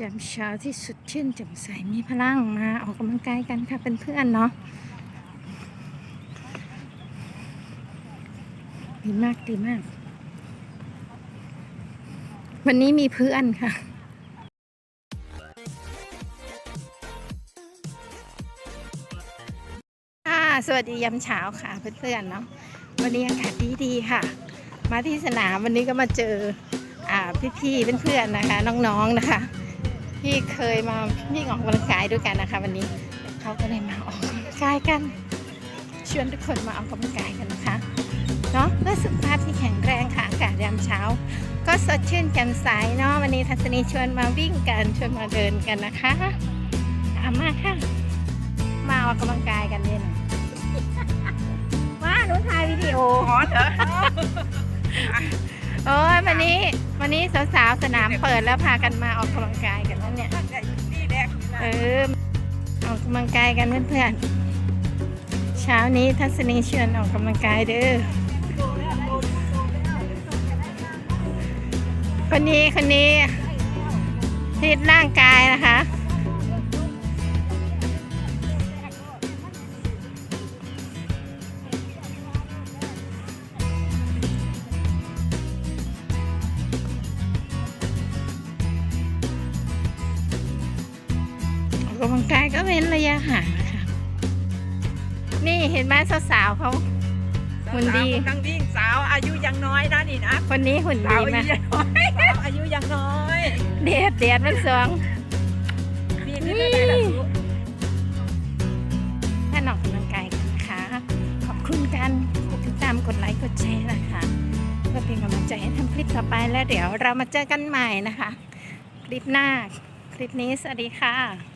ยามเช้าที่สุดชื่นแจ่มใสมีพลังมาออกกำลังกายกันค่ะเป็นเพื่อนๆเนาะดีมากดีมาก วันนี้มีเพื่อนค่ะค่ะสวัสดียามเช้าค่ะเพื่อนๆเนาะวันนี้อากาศดีๆค่ะ มาที่สนามวันนี้ก็มาเจออพี่ๆเพื่อนๆนะคะ น้องๆนะคะ ที่เคยมาวิ่งออกกำลังกายด้วยกันนะคะ วันนี้เขาก็เลยมาออกกำลังกายกันชวนทุกคนมาออกกำลังกายกันนะคะเนาะเพื่อสุขภาพที่แข็งแรงค่ะอากาศยามเช้า ก็สดชื่นแจ่มใสเนาะวันนี้ทัศนีชวนมาวิ่งกันชวนมาเดินกันนะคะตามมาค่ะ มาออกกำลังกายกันเล่นมาหนูถ่ายวิดีโอขอเถอะ โอ้ยวันนี้วันนี้สาวๆสนามเปิดแล้วพากันมาออกกำลังกายกันนั่นเนี่ยนี่แดกเออออกกำลังกายกันเพื่อนๆเช้านี้ทัศนีชวนออกกำลังกายเด้อคนนี้คนนี้ฟิตร่างกายนะคะ กกำลังกายก็เว้นระยะห่างนะคะ นี่เห็นไหมสาวๆเขาหุ่นดีดังดิ้งสาวอายุยังน้อยนะนี่นะคนนี้หุ่นสาดีวอาไหมยุยังน้อยสาวอายุยังน้อยเดียดเดียดมันสองนี่คือได้ละลูกท่านออกกำลังกายกันนะคะ ขอบคุณกันกดติดตามกดไลค์กดแชร์นะคะเพื่อเป็นกำลังใจให้ทำคลิปต่อไปแล้วเดี๋ยวเรามาเจอกันใหม่นะคะ คลิปหน้า คลิปนี้สวัสดีค่ะ